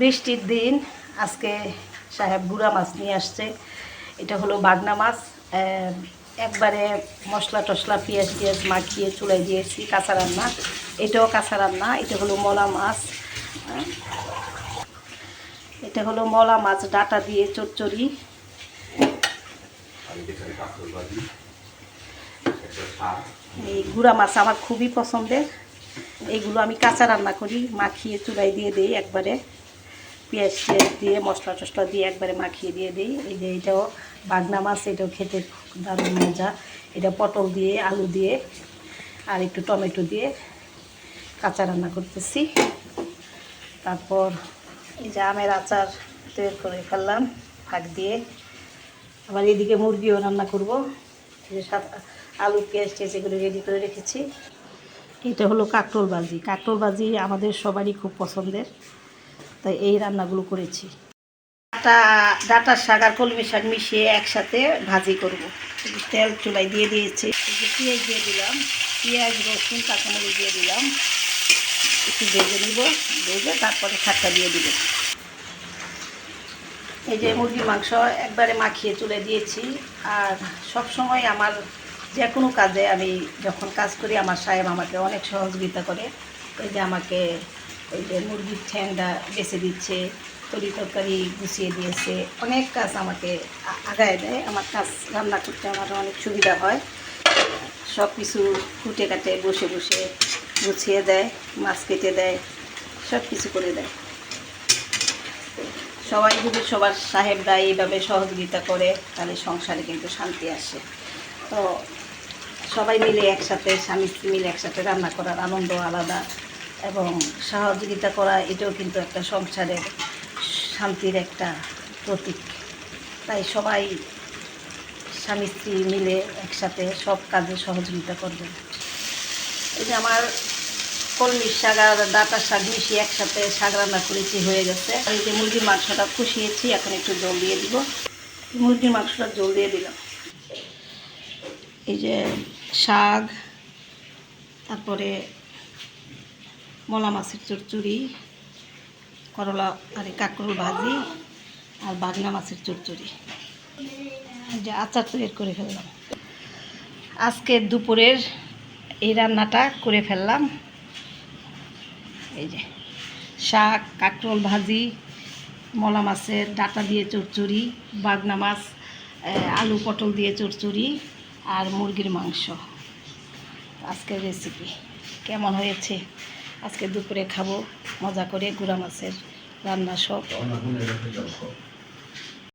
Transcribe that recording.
বৃষ্টির দিন। আজকে সাহেব গুড়া মাছ নিয়ে আসছে। এটা হলো বাগনা মাছ। একবারে মশলা টশলা পেঁয়াজ টিয়াজ মাখিয়ে চুলাই দিয়েছি কাঁচা রান্না। এটাও কাঁচা রান্না। এটা হলো মলা মাছ। এটা হলো মলা মাছ, ডাটা দিয়ে চচ্চড়ি। এই গুঁড়া মাছ আমার খুবই পছন্দের। এইগুলো আমি কাঁচা রান্না করি, মাখিয়ে চুলাই দিয়ে দিই একবারে। পেঁয়াজ টিয়াজ দিয়ে, মশলা টশলা দিয়ে একবারে মাখিয়ে দিয়ে দিই। এই যে এটাও বাগনা মাছ, এটাও খেতে দারুণ মজা। এটা পটল দিয়ে, আলু দিয়ে আর একটু টমেটো দিয়ে কাঁচা রান্না করতেছি। তারপর এই যে আমের আচার তৈরি করে ফেললাম শাক দিয়ে। আবার এদিকে মুরগিও রান্না করব। যে আলু, পেঁয়াজ টেয়াজ এগুলো রেডি করে রেখেছি। এটা হলো কাকরোল ভাজি। কাকরোল ভাজি আমাদের সবারই খুব পছন্দের। তাই এই রান্নাগুলো করেছি। ডাটা ডাটার শাক আর কলমি শাক মিশিয়ে একসাথে ভাজি করব। তেল চুলাই দিয়ে দিয়েছি। পেঁয়াজ দিয়ে দিলাম, পেঁয়াজ, রসুন, কাঁচামরিচ দিয়ে দিলাম। একটু ভেজে নিব, ভেজে তারপরে শাকটা দিয়ে দিব। এই যে মুরগির মাংস একবারে মাখিয়ে তুলে দিয়েছি। আর সব সময় আমার যে কোনো কাজে আমি যখন কাজ করি, আমার সাহেব আমাকে অনেক সহযোগিতা করে। এই যে আমাকে ওই যে মুরগির ঠ্যাংটা বেছে দিচ্ছে, তরি তরকারি গুছিয়ে দিয়েছে। অনেক কাজ আমাকে আগায় দেয়, আমার কাজ রান্না করতে আমার অনেক সুবিধা হয়। সব কিছু কুটে কাটে, বসে বসে গুছিয়ে দেয়, মাছ কেটে দেয়, সব কিছু করে দেয়। সবাই যদি সবার সাহেবরা এইভাবে সহযোগিতা করে, তাহলে সংসারে কিন্তু শান্তি আসে। তো সবাই মিলে একসাথে, স্বামী স্ত্রী মিলে একসাথে রান্না করার আনন্দ আলাদা। এবং সহযোগিতা করা, এটাও কিন্তু একটা সংসারের শান্তির একটা প্রতীক। তাই সবাই স্বামী, স্ত্রী মিলে একসাথে সব কাজে সহযোগিতা করবেন। এই যে আমার কলমির শাক আর ডাটার শাক মিশিয়ে একসাথে শাক রান্না করেছি হয়ে গেছে। আর এই যে মুরগির মাংসটা কষিয়েছি, এখন একটু জল দিয়ে দিব। মুরগির মাংসটা জল দিয়ে দিলাম। এই যে শাক, তারপরে মলা মাছের চচ্চড়ি, করলা আর কাঁকরোল ভাজি আর বাগনা মাছের চচ্চড়ি। যে আচার তৈরি করে ফেললাম। আজকে দুপুরের এই রান্নাটা করে ফেললাম। এই যে শাক, কাঁকরোল ভাজি, মলা মাছের ডাটা দিয়ে চচ্চড়ি, বাগনা মাছ আলু পটল দিয়ে চচ্চড়ি আর মুরগির মাংস। আজকের রেসিপি কেমন হয়েছে? আজকে দুপুরে খাব মজা করে গুড়া মাছের রান্না সব।